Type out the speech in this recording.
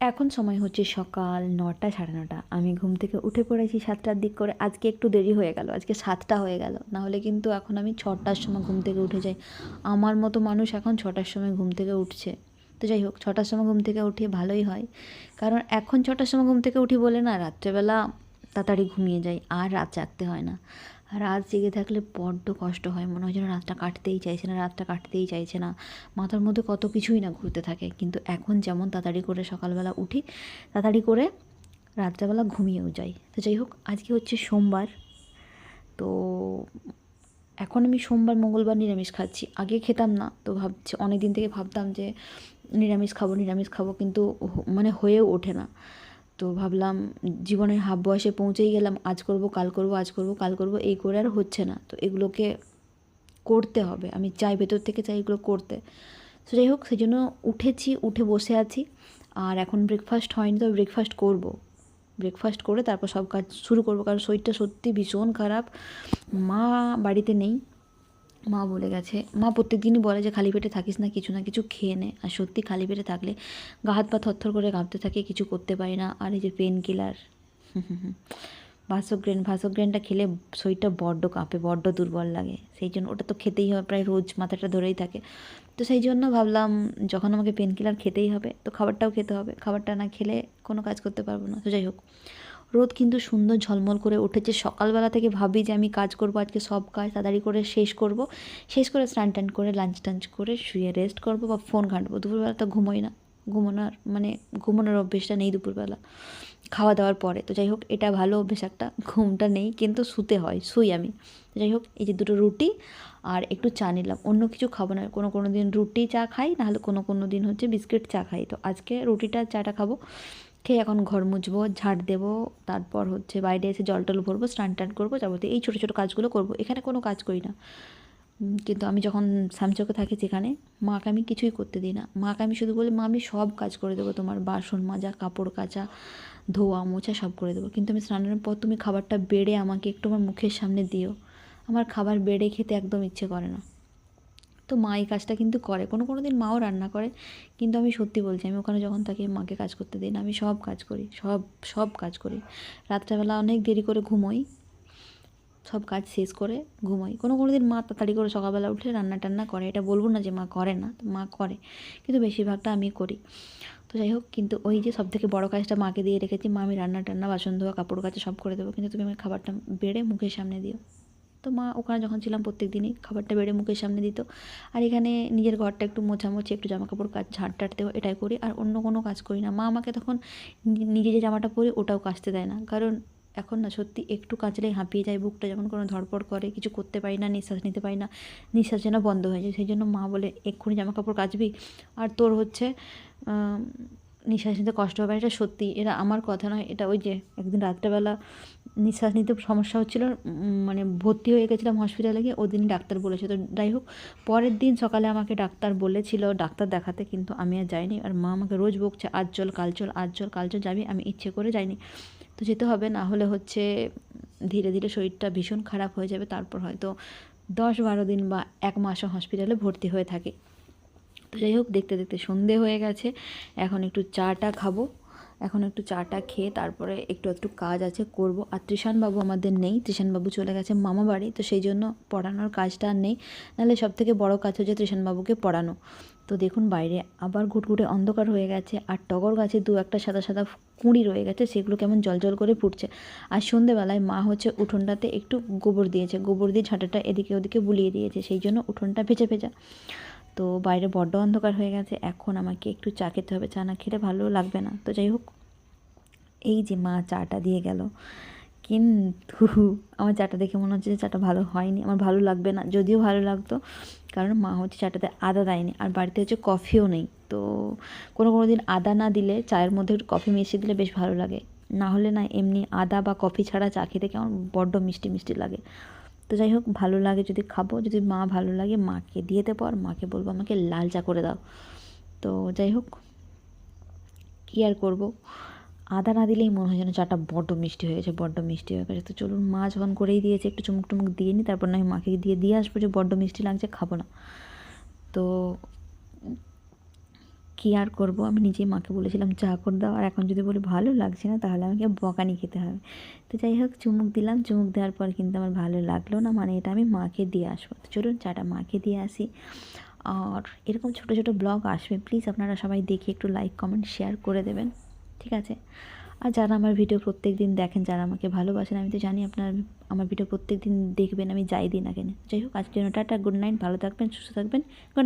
এখন সময় হচ্ছে সকাল নটা, সাড়ে নটা। আমি ঘুম থেকে উঠে পড়েছি সাতটার দিক করে। আজকে একটু দেরি হয়ে গেল, আজকে সাতটা হয়ে গেল। নাহলে কিন্তু এখন আমি ছটার সময় ঘুম থেকে উঠে যাই। আমার মতো মানুষ এখন ছটার সময় ঘুম থেকে উঠছে। তো যাই হোক, ছটার সময় ঘুম থেকে উঠে ভালোই হয়। কারণ এখন ছটার সময় ঘুম থেকে উঠি বলে না, রাত্রেবেলা তাড়াতাড়ি ঘুমিয়ে যাই, আর রাত জাগতে হয় না। রাত জেগে থাকলে বড্ড কষ্ট হয়। মনে হয় যেন রাতটা কাটতেই চাইছে না, রাতটা কাটতেই চাইছে না। মাথার মধ্যে কত কিছুই না ঘুরতে থাকে। কিন্তু এখন যেমন তাড়াতাড়ি করে সকালবেলা উঠি, তাড়াতাড়ি করে রাত্রেবেলা ঘুমিয়েও যাই। তো যাই হোক, আজকে হচ্ছে সোমবার। তো এখন আমি সোমবার, মঙ্গলবার নিরামিষ খাচ্ছি। আগে খেতাম না, তো ভাবছি অনেক দিন থেকে ভাবতাম যে নিরামিষ খাব নিরামিষ খাব, কিন্তু মানে হয়েও ওঠে না। তো ভাবলাম জীবনের হাফ বয়সে পৌঁছেই গেলাম, আজ করব, কাল করব, আজ করব, কাল করব, এই করে আর হচ্ছে না। তো এগুলোকে করতে হবে, আমি চাই ভেতর থেকে চাই এগুলো করতে। তো যাই হোক, সেই জন্য উঠেছি, উঠে বসে আছি। আর এখন ব্রেকফাস্ট হয়নি তো ব্রেকফাস্ট করব। ব্রেকফাস্ট করে তারপর সব কাজ শুরু করব, কারণ শরীরটা সত্যি ভীষণ খারাপ। মা বাড়িতে নেই। মা বলে গেছে, মা প্রত্যেক দিনই বলে যে খালি পেটে থাকিস না, কিছু না কিছু খেয়ে নে। আর সত্যি খালি পেটে থাকলে গা হাত পা থরথর করে কাঁপতে থাকে, কিছু করতে পারি না। আর এই যে পেন কিলার ভাসোগ্রেন ভাসোগ্রেনটা খেলে শরীরটা বড্ড কাঁপে, বড্ড দুর্বল লাগে। সেই জন্য ওটা তো খেতেই হবে, প্রায় রোজ মাথাটা ধরেই থাকে। তো সেই জন্য ভাবলাম, যখন আমাকে পেন কিলার খেতেই হবে, তো খাবারটাও খেতে হবে। খাবারটা না খেলে কোনো কাজ করতে পারব না। তো যাই হোক রোদ কিন্তু সুন্দর ঝলমল করে উঠেছে। সকালবেলা থেকে ভাবি যে আমি কাজ করব, আজকে সব কাজ তাড়াতাড়ি করে শেষ করব। শেষ করে স্নান টান করে লাঞ্চ টাঞ্চ করে শুয়ে রেস্ট করব বা ফোন ঘাঁটবো। দুপুরবেলা তো ঘুমোই না। ঘুমানোর মানে ঘুমানোর অভ্যেসটা নেই দুপুরবেলা। খাওয়া দাওয়ার পরে। তো যাই হোক, এটা ভালো অভ্যেস একটা। ঘুমটা নেই, কিন্তু শুতে হয়, শুই আমি। যাই হোক, এই যে দুটো রুটি আর একটু চা নিলাম। অন্য কিছু খাব না। কোনো কোনো দিন রুটি চা খাই, নাহলে কোনো কোনো দিন হচ্ছে বিস্কিট চা খাই। তো আজকে রুটিটা, চাটা খাব। খেয়ে এখন ঘর মুছবো, ঝাড় দেবো, তারপর হচ্ছে বাইরে এসে জল টল ভরবো, স্নান টান করব, যাবতীয় এই ছোটো ছোটো কাজগুলো করব। এখানে কোনো কাজ করি না। কিন্তু আমি যখন স্যামচকে থাকি সেখানে মাকে আমি কিছুই করতে দিই না। মাকে আমি শুধু বলি, মা, আমি সব কাজ করে দেবো। তোমার বাসন মাজা, কাপড় কাচা, ধোয়া, মোছা, সব করে দেবো। কিন্তু আমি স্নানের পর তুমি খাবারটা বেড়ে আমাকে একটু আমার মুখের সামনে দিও। আমার খাবার বেড়ে খেতে একদম ইচ্ছে করে না। তো মা এই কাজটা কিন্তু করে। কোনো কোনো দিন মাও রান্না করে। কিন্তু আমি সত্যি বলছি, আমি ওখানে যখন থাকি, মাকে কাজ করতে দিই না, আমি সব কাজ করি, সব সব কাজ করি। রাত্রেবেলা অনেক দেরি করে ঘুমোই, সব কাজ শেষ করে ঘুমোই। কোনো কোনো দিন মা তাড়াতাড়ি করে সকালবেলা উঠে রান্না টান্না করে। এটা বলব না যে মা করে না, মা করে। কিন্তু বেশিরভাগটা আমি করি। তো যাই হোক, কিন্তু ওই যে সব থেকে বড়ো কাজটা মাকে দিয়ে রেখেছি, মা আমি রান্না টান্না, বাসন ধোয়া, কাপড় কাচা সব করে দেবো। কিন্তু তুমি আমার খাবারটা বেড়ে মুখের সামনে দিও। তো মা ওখানে যখন ছিলাম প্রত্যেক দিনই খাবারটা বেড়ে মুখের সামনে দিত। আর এখানে নিজের ঘরটা একটু মোছামুছি, একটু জামা কাপড় কাজ ঝাঁট দেওয়া এটাই করি। আর অন্য কোনো কাজ করি না। মা আমাকে তখন নিজে যে জামাটা পরি ওটাও কাচতে দেয় না। কারণ এখন না সত্যি একটু কাচলেই হাঁপিয়ে যায় বুকটা। যেমন কোনো ধরপড় করে, কিছু করতে পারি না, নিঃশ্বাস নিতে পারি না, নিঃশ্বাস যেন বন্ধ হয়ে যায়। সেই জন্য মা বলে, এক্ষুনি জামা কাপড় কাচবি? আর তোর হচ্ছে নিঃশ্বাস নিতে কষ্ট হবে এটা সত্যি, এটা আমার কথা নয়, এটা ওই যে একদিন রাত্রেবেলা নিঃশ্বাস নিতে সমস্যা হচ্ছিল মানে ভর্তি হয়ে গেছিলাম হসপিটালে গিয়ে ওই ডাক্তার বলেছে, তো যাই হোক, পরের দিন সকালে আমাকে ডাক্তার বলেছিল, ডাক্তার দেখাতে, কিন্তু আমি আর যাইনি, আর মা আমাকে রোজ বকছে, আজ চল, কাল চল, আজ চল, কাল চল, যাবি, আমি ইচ্ছে করে যাইনি। তো যেতে হবে, না হলে হচ্ছে ধীরে ধীরে শরীরটা ভীষণ খারাপ হয়ে যাবে, তারপর হয়তো দশ বারো দিন বা এক মাসও হসপিটালে ভর্তি হয়ে থাকে। তো যাই হোক, দেখতে দেখতে সন্ধে হয়ে গেছে। এখন একটু চাটা খাব। এখন একটু চাটা খেয়ে তারপরে একটু একটু কাজ আছে, করব। আর ত্রিশানবাবু আমাদের নেই। ত্রিশানবাবু চলে গেছে মামা বাড়ি, তো সেই জন্য পড়ানোর কাজটা আর নেই। নাহলে সব থেকে বড় কাজ হচ্ছে ত্রিশানবাবুকে পড়ানো। তো দেখুন, বাইরে আবার ঘুটঘুটে অন্ধকার হয়ে গেছে, আর টগর গাছে দু একটা সাদা সাদা কুঁড়ি রয়ে গেছে, সেগুলো কেমন জল জল করে ফুটছে। আর সন্ধেবেলায় মা হচ্ছে উঠোনটাতে একটু গোবর দিয়েছে। গোবর দিয়ে ঝাঁটাটা এদিকে ওদিকে বুলিয়ে দিয়েছে, সেই জন্য উঠোনটা ভেজা ভেজা। তো বাইরে বড্ড অন্ধকার হয়ে গেছে, এখন আমাকে একটু চা খেতে হবে। চা না খেলে ভালো লাগবে না। তো যাই হোক, এই যে মা চাটা দিয়ে গেল। কিন্তু আমার চাটা দেখে মনে হচ্ছে যে চাটা ভালো হয়নি। আমার ভালো লাগবে না, যদিও ভালো লাগতো, কারণ মা হচ্ছে চাটাতে আদা দেয়নি। আর বাড়িতে হচ্ছে কফিও নেই। তো কোনো কোনো দিন আদা না দিলে চায়ের মধ্যে একটু কফি মিশিয়ে দিলে বেশ ভালো লাগে। না হলে না এমনি আদা বা কফি ছাড়া চা খেতে কেমন বড্ড মিষ্টি মিষ্টি লাগে। তো যাই হোক, ভালো লাগে যদি খাব। যদি মা ভালো লাগে, মাকে দিয়ে দেবো আর মাকে বলব আমাকে লাল চা করে দাও। তো যাই হোক, কী আর করব? আদা না দিলেই মনে হয় যেন চাটা বড্ড মিষ্টি হয়ে গেছে, বড্ড মিষ্টি হয়ে গেছে। তো চলুন, মা যখন করেই দিয়েছে, একটু চুমুক টুমুক দিয়ে নিই তারপর না মাকে দিয়ে দিয়ে আসব যে বড্ড মিষ্টি লাগছে, খাব না। তো কী আর করব? আমি নিজেই মাকে বলেছিলাম, চা করে দাও। আর এখন যদি বলি, ভালো লাগছে না, তাহলে আমাকে বকানি খেতে হবে। তো যাই হোক, চুমুক দিলাম। চুমুক দেওয়ার পর কিন্তু আমার ভালো লাগল না। মানে এটা আমি মাকে দিয়ে আসব। তো চলুন, চাটা মাকে দিয়ে আসি। আর এরকম ছোটো ছোটো ব্লগ আসবে। প্লিজ আপনারা সবাই দেখে একটু লাইক, কমেন্ট, শেয়ার করে দেবেন। ঠিক আছে? আর যারা আমার ভিডিও প্রত্যেক দিন দেখেন, যারা আমাকে ভালোবাসেন, আমি তো জানি আপনার, আমার ভিডিও প্রত্যেক দিন দেখবেন, আমি যাই দিই না কেন। যাই হোক, আজকের জন্য টাটা, গুড নাইট, ভালো থাকবেন, সুস্থ থাকবেন, গুড